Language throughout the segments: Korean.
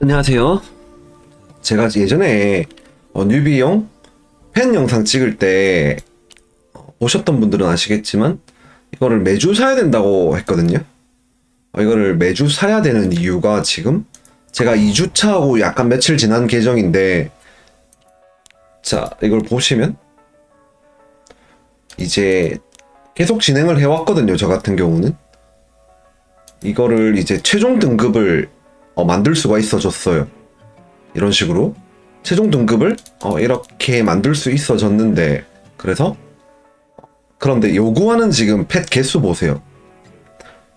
안녕하세요. 제가 예전에 어, 뉴비용 팬 영상 찍을 때 어, 보셨던 분들은 아시겠지만 이거를 매주 사야 된다고 했거든요. 어, 이거를 매주 사야 되는 이유가 지금 제가 2주차하고 약간 며칠 지난 계정인데 자 이걸 보시면 이제 계속 진행을 해왔거든요. 저 같은 경우는 이거를 이제 최종 등급을 어, 만들 수가 있어졌어요. 이런 식으로 최종 등급을 어, 이렇게 만들 수 있어졌는데 그래서 그런데 요구하는 지금 펫 개수 보세요.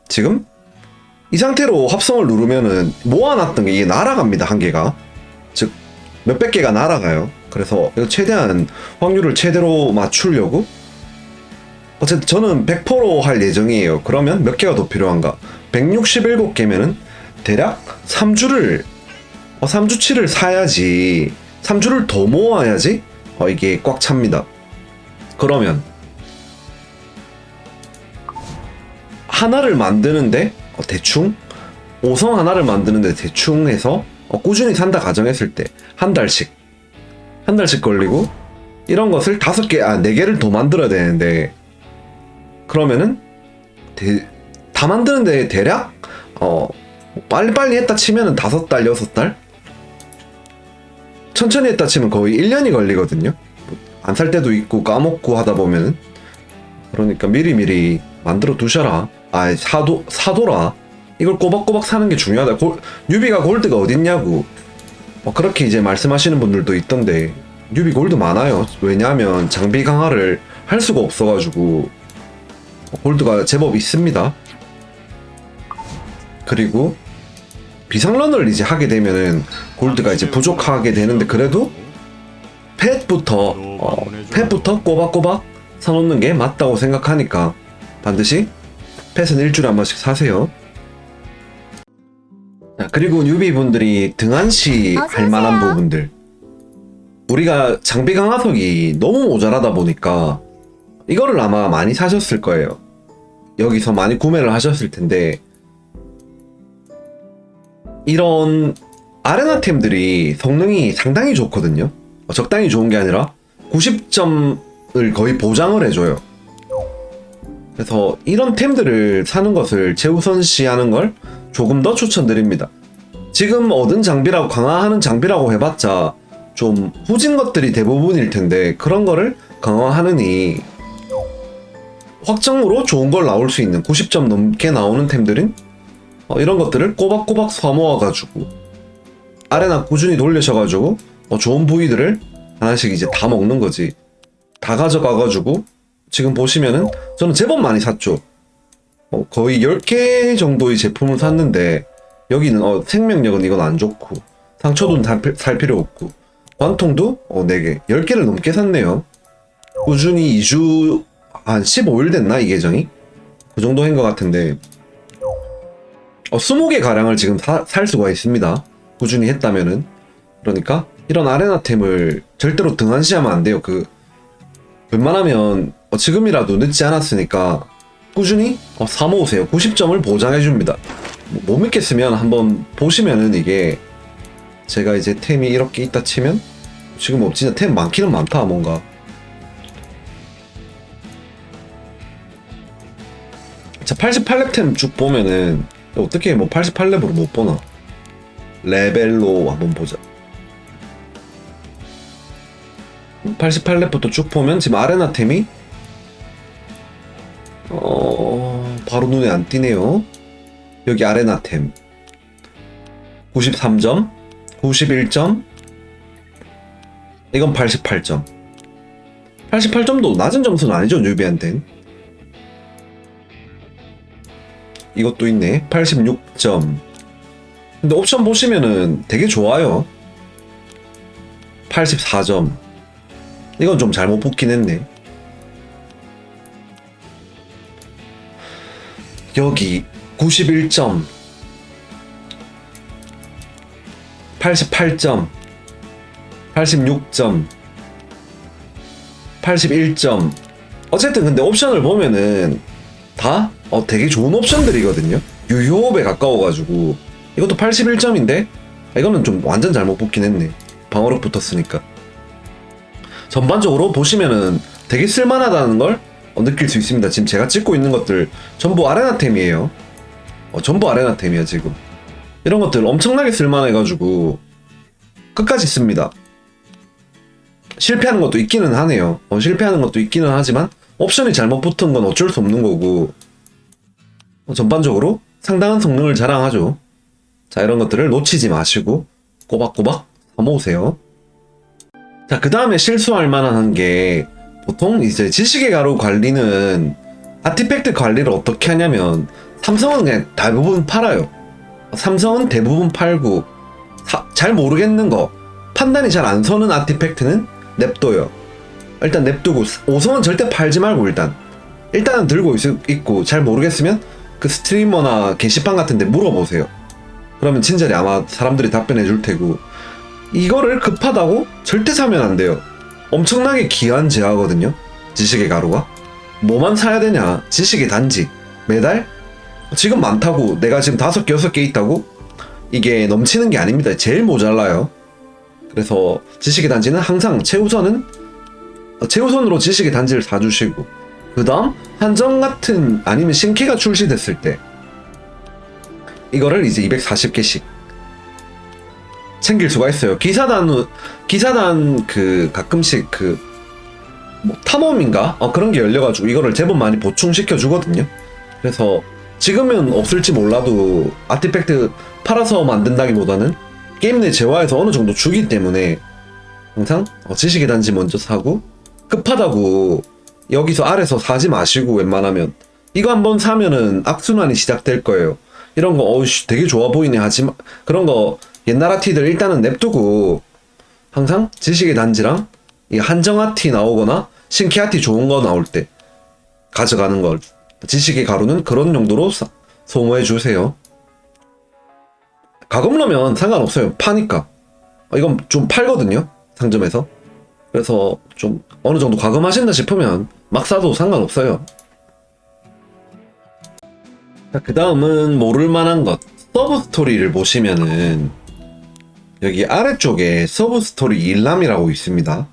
지금 이 상태로 합성을 누르면은 모아놨던 게 이게 날아갑니다 한 개가 즉 몇백 개가 날아가요. 그래서 최대한 확률을 최대로 맞추려고 어쨌든 저는 100%로 할 예정이에요. 그러면 몇 개가 더 필요한가? 167개면은 대략 3주를 어, 3주치를 사야지. 3주를 더 모아야지? 어, 이게 꽉 찹니다. 그러면 하나를 만드는데 어, 대충? 5성 하나를 만드는데 대충 해서 어, 꾸준히 산다 가정했을 때 한 달씩 한 달씩 걸리고 이런 것을 다섯 개, 아, 네 개를 더 만들어야 되는데 그러면은 대- 다 만드는데 대략 어 빨리빨리 했다 치면은 다섯 달, 여섯 달? 천천히 했다 치면 거의 1년이 걸리거든요. 안 살 때도 있고 까먹고 하다 보면은 그러니까 미리미리 만들어 두셔라. 아 사도 사도라. 이걸 꼬박꼬박 사는 게 중요하다. 골, 뉴비가 골드가 어딨냐고. 뭐 그렇게 이제 말씀하시는 분들도 있던데 뉴비 골드 많아요. 왜냐하면 장비 강화를 할 수가 없어가지고 골드가 제법 있습니다. 그리고 비상런을 이제 하게 되면은 골드가 이제 부족하게 되는데 그래도 펫부터 어, 펫부터 꼬박꼬박 사놓는 게 맞다고 생각하니까 반드시 펫은 일주일에 한 번씩 사세요. 자, 그리고 뉴비 분들이 등한시 어서 할 만한. 부분들. 우리가 장비 강화석이 너무 모자라다 보니까 이거를 아마 많이 사셨을 거예요. 여기서 많이 구매를 하셨을 텐데 이런 아레나템들이 성능이 상당히 좋거든요. 어, 적당히 좋은 게 아니라 90점을 거의 보장을 해줘요. 그래서 이런 템들을 사는 것을 최우선시하는 걸 조금 더 추천드립니다. 지금 얻은 장비라고 강화하는 장비라고 해봤자 좀 후진 것들이 대부분일 텐데 그런 거를 강화하느니 확정으로 좋은 걸 나올 수 있는 90점 넘게 나오는 템들은 어, 이런 것들을 꼬박꼬박 사모아가지고 아레나 꾸준히 돌리셔가지고 어, 좋은 부위들을 하나씩 이제 다 먹는 거지. 다 가져가가지고 지금 보시면은 저는 제법 많이 샀죠. 어, 거의 10개 정도의 제품을 샀는데 여기는 어, 생명력은 이건 안 좋고 상처도 살, 필요 없고 관통도 어, 4개 10개를 넘게 샀네요. 꾸준히 2주 한 15일 됐나 이 계정이? 그 정도인 것 같은데 어, 20개 가량을 지금 사- 살 수가 있습니다. 꾸준히 했다면은. 그러니까 이런 아레나템을 절대로 등한시하면 안 돼요. 그 웬만하면 어, 지금이라도 늦지 않았으니까 꾸준히 어, 사 모으세요. 90점을 보장해 줍니다. 뭐, 못 믿겠으면 한번 보시면은 이게 제가 이제 템이 이렇게 있다 치면 지금 뭐 진짜 템 많기는 많다 뭔가 자 88렙 템 쭉 보면은 어떻게 뭐 88렙으로 못 보나? 레벨로 한번 보자. 88렙부터 쭉 보면 지금 아레나 템이? 어 바로 눈에 안 띄네요. 여기 아레나 템. 93점 91점. 이건 88점. 88점도 낮은 점수는 아니죠 뉴비한텐 이것도 있네. 86점. 근데 옵션 보시면은 되게 좋아요. 84점. 이건 좀 잘못 붙긴 했네. 여기 91점. 88점. 86점. 81점. 어쨌든 근데 옵션을 보면은 다 어, 되게 좋은 옵션들이거든요. 유효업에 가까워가지고 이것도 81점인데 아, 이거는 좀 완전 잘못 뽑긴 했네. 방어력 붙었으니까. 전반적으로 보시면은 되게 쓸만하다는 걸 어, 느낄 수 있습니다. 지금 제가 찍고 있는 것들 전부 아레나템이에요. 어, 전부 아레나템이야 지금. 이런 것들 엄청나게 쓸만해가지고 끝까지 씁니다. 실패하는 것도 있기는 하네요. 어, 실패하는 것도 있기는 하지만 옵션이 잘못 붙은 건 어쩔 수 없는 거고 어, 전반적으로 상당한 성능을 자랑하죠. 자 이런 것들을 놓치지 마시고 꼬박꼬박 사모으세요. 자 그 다음에 실수할 만한 게 보통 이제 지식의 가루 관리는 아티팩트 관리를 어떻게 하냐면 삼성은 그냥 대부분 팔아요. 삼성은 대부분 팔고 사- 잘 모르겠는 거 판단이 잘 안 서는 아티팩트는 냅둬요. 일단 냅두고 5성은 절대 팔지 말고 일단 일단은 들고 있, 있고 잘 모르겠으면 그 스트리머나 게시판 같은데 물어보세요. 그러면 친절히 아마 사람들이 답변해 줄 테고 이거를 급하다고 절대 사면 안 돼요. 엄청나게 귀한 제화거든요. 지식의 가루가 뭐만 사야 되냐? 지식의 단지 매달 지금 많다고 내가 지금 다섯 개 여섯 개 있다고 이게 넘치는 게 아닙니다. 제일 모자라요. 그래서 지식의 단지는 항상 최우선은 어, 최우선으로 지식의 단지를 사주시고 그 다음 한정 같은 아니면 신캐가 출시됐을 때 이거를 이제 240개씩 챙길 수가 있어요. 기사단 후- 기사단 그 가끔씩 그 뭐 탐험인가 어, 그런 게 열려가지고 이거를 제법 많이 보충시켜 주거든요. 그래서 지금은 없을지 몰라도 아티팩트 팔아서 만든다기보다는 게임 내 재화에서 어느 정도 주기 때문에 항상 어, 지식의 단지 먼저 사고 급하다고 여기서 아래서 사지 마시고 웬만하면 이거 한번 사면은 악순환이 시작될 거예요. 이런 거 어우씨 되게 좋아 보이네 하지만 그런 거 옛날 아티들 일단은 냅두고 항상 지식의 단지랑 이 한정 아 티 나오거나 신캐 아티 좋은 거 나올 때 가져가는 걸 지식의 가루는 그런 용도로 사- 소모해 주세요. 가금러면 상관없어요. 파니까. 어, 이건 좀 팔거든요. 상점에서. 그래서 좀 어느 정도 과금하신다 싶으면 막 사도 상관없어요. 자, 그 다음은 모를 만한 것. 서브 스토리를 보시면은 여기 아래쪽에 서브 스토리 일람이라고 있습니다.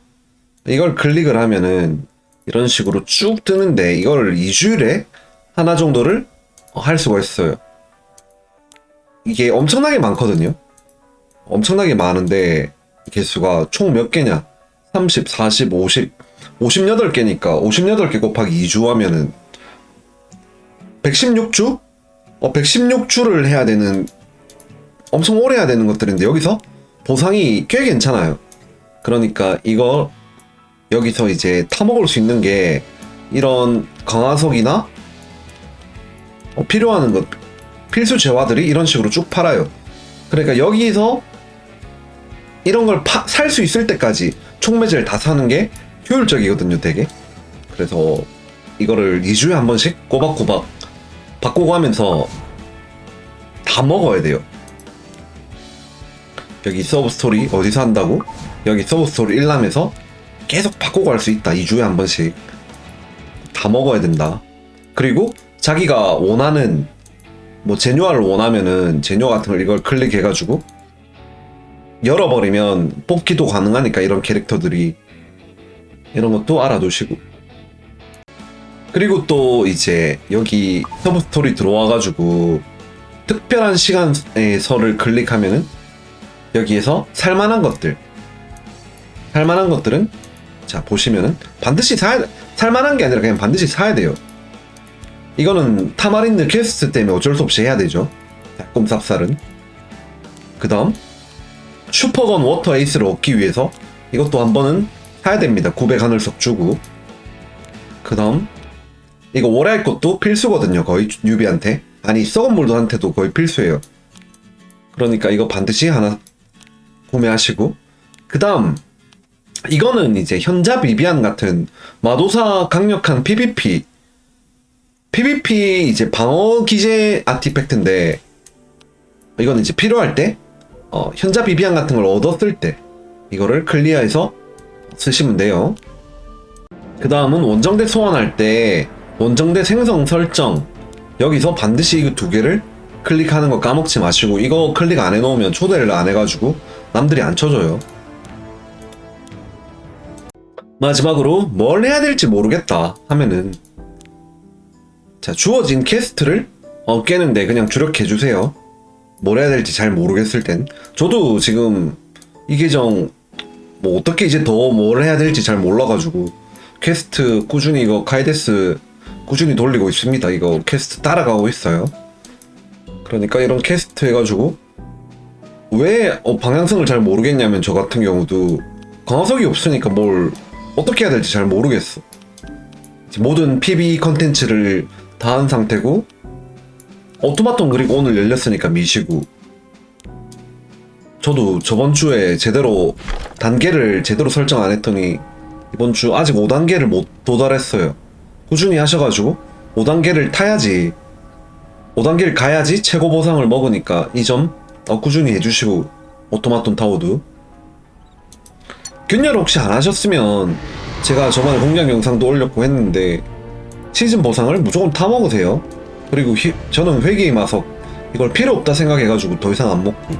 이걸 클릭을 하면은 이런 식으로 쭉 뜨는데 이걸 2주일에 하나 정도를 할 수가 있어요. 이게 엄청나게 많거든요. 엄청나게 많은데 개수가 총 몇 개냐? 30, 40, 50, 58개니까 58개 곱하기 2주 하면은 116주? 어, 116주를 해야 되는 엄청 오래 해야 되는 것들인데 여기서 보상이 꽤 괜찮아요. 그러니까 이거 여기서 이제 타먹을 수 있는 게 이런 강화석이나 어, 필요한 것 필수 재화들이 이런 식으로 쭉 팔아요. 그러니까 여기서 이런 걸 살 수 있을 때까지 총매질 다 사는 게 효율적이거든요, 되게. 그래서 이거를 2주에 한 번씩 꼬박꼬박 바꾸고 하면서 다 먹어야 돼요. 여기 서브 스토리 어디서 한다고? 여기 서브 스토리 1람에서 계속 할수 있다. 2주에 한 번씩. 다 먹어야 된다. 그리고 자기가 원하는 뭐 제뉴아를 원하면은 제뉴아 같은 걸 이걸 클릭해가지고 열어버리면 뽑기도 가능하니까 이런 캐릭터들이 이런 것도 알아두시고 그리고 또 이제 여기 서브 스토리 들어와가지고 특별한 시간에서를 클릭하면은 여기에서 살만한 것들 살만한 것들은 자 보시면은 반드시 사야 살만한 게 아니라 그냥 반드시 사야 돼요. 이거는 타마린드 퀘스트 때문에 어쩔 수 없이 해야 되죠. 꿈삽살은. 그 다음 슈퍼건 워터 에이스를 얻기 위해서 이것도 한 번은 사야 됩니다. 900 하늘석 주고. 그 다음 이거 월할 것도 필수거든요. 거의 뉴비한테. 아니 썩은 물도한테도 거의 필수예요. 그러니까 이거 반드시 하나 구매하시고 그 다음 이거는 이제 현자 비비안 같은 마도사 강력한 PVP PVP 이제 방어 기재 아티팩트인데 이거는 이제 필요할 때 어, 현자 비비안 같은 걸 얻었을 때 이거를 클리어해서 쓰시면 돼요. 그 다음은 원정대 소환할 때 원정대 생성 설정 여기서 반드시 이 두 개를 클릭하는 거 까먹지 마시고 이거 클릭 안 해놓으면 초대를 안 해가지고 남들이 안 쳐줘요. 마지막으로 뭘 해야 될지 모르겠다 하면은 자 주어진 퀘스트를 어, 깨는데 그냥 주력해 주세요. 뭘 해야 될지 잘 모르겠을 땐 저도 지금 이 계정 뭐 어떻게 이제 더 뭘 해야 될지 잘 몰라가지고 퀘스트 꾸준히 이거 카이데스 꾸준히 돌리고 있습니다. 이거 퀘스트 따라가고 있어요. 그러니까 이런 퀘스트 해가지고 왜 어, 방향성을 잘 모르겠냐면 저 같은 경우도 강화석이 없으니까 뭘 어떻게 해야 될지 잘 모르겠어. 모든 PB 컨텐츠를 다 한 상태고 오토마톤 그리고 오늘 열렸으니까 미시고 저도 저번 주에 제대로 단계를 제대로 설정 안 했더니 이번 주 아직 5단계를 못 도달했어요. 꾸준히 하셔가지고 5단계를 타야지 5단계를 가야지 최고 보상을 먹으니까 이점 어, 꾸준히 해주시고 오토마톤 타워도 균열 혹시 안 하셨으면 제가 저번에 공략 영상도 올렸고 했는데 시즌 보상을 무조건 타 먹으세요. 그리고 휘- 저는 회계의 마석 이걸 필요 없다 생각해가지고 더 이상 안 먹고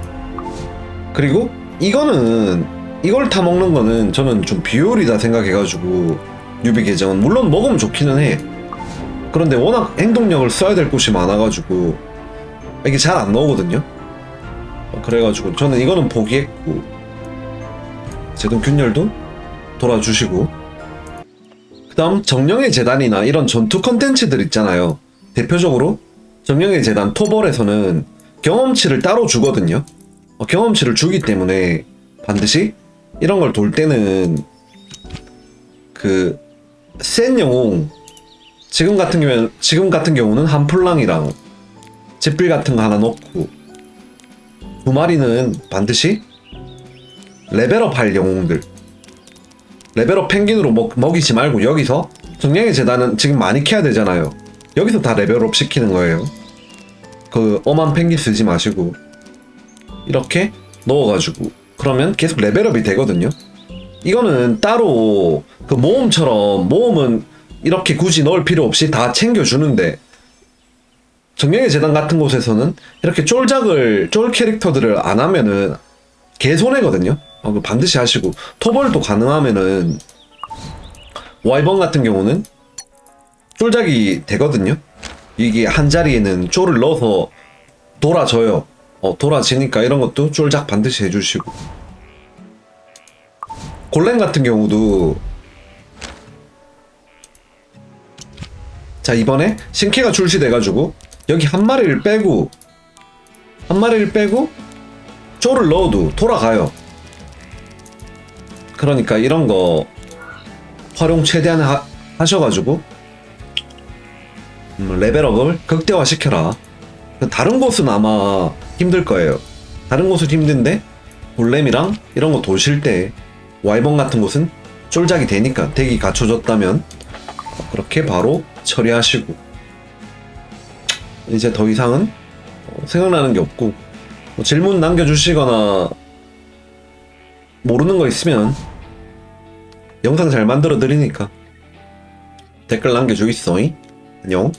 그리고 이거는 이걸 타 먹는 거는 저는 좀 비효율이다 생각해가지고 유비 계정은 물론 먹으면 좋기는 해. 그런데 워낙 행동력을 써야 될 곳이 많아가지고 이게 잘 안 나오거든요. 어, 그래가지고 저는 이거는 포기했고 제동 균열도 돌아주시고 그 다음 정령의 재단이나 이런 전투 컨텐츠들 있잖아요. 대표적으로 정령의 재단 토벌에서는 경험치를 따로 주거든요. 어, 경험치를 주기 때문에 반드시 이런 걸 돌 때는 그 센 영웅 지금 같은 경우에 지금 같은 경우는 한풀랑이랑 집빌 같은 거 하나 넣고 두 마리는 반드시 레벨업 할 영웅들 레벨업 펭귄으로 먹, 먹이지 말고 여기서 정령의 재단은 지금 많이 캐야 되잖아요 여기서 다 레벨업 시키는 거예요 그 엄한 펭귄 쓰지 마시고 이렇게 넣어가지고 그러면 계속 레벨업이 되거든요 이거는 따로 그 모험처럼 모험은 이렇게 굳이 넣을 필요 없이 다 챙겨주는데 정령의 재단 같은 곳에서는 이렇게 쫄작을 쫄 캐릭터들을 안 하면은 개손해거든요. 어, 그 반드시 하시고 토벌도 가능하면은 와이번 같은 경우는 쫄작이 되거든요. 이게 한 자리에는 쫄을 넣어서 돌아져요. 어, 돌아지니까 이런 것도 쫄작 반드시 해주시고 골렘 같은 경우도 자 이번에 신캐가 출시돼가지고 여기 한 마리를 빼고 한 마리를 빼고 쪼를 넣어도 돌아가요. 그러니까 이런 거 활용 최대한 하, 하셔가지고 음, 레벨업을 극대화 시켜라. 다른 곳은 아마 힘들 거예요. 다른 곳은 힘든데 골렘이랑 이런 거 도실 때 와이번 같은 곳은 쫄작이 되니까 덱이 갖춰졌다면 그렇게 바로 처리하시고 이제 더 이상은 어, 생각나는 게 없고 뭐 질문 남겨주시거나 모르는 거 있으면 영상 잘 만들어 드리니까 댓글 남겨주겠어. 안녕.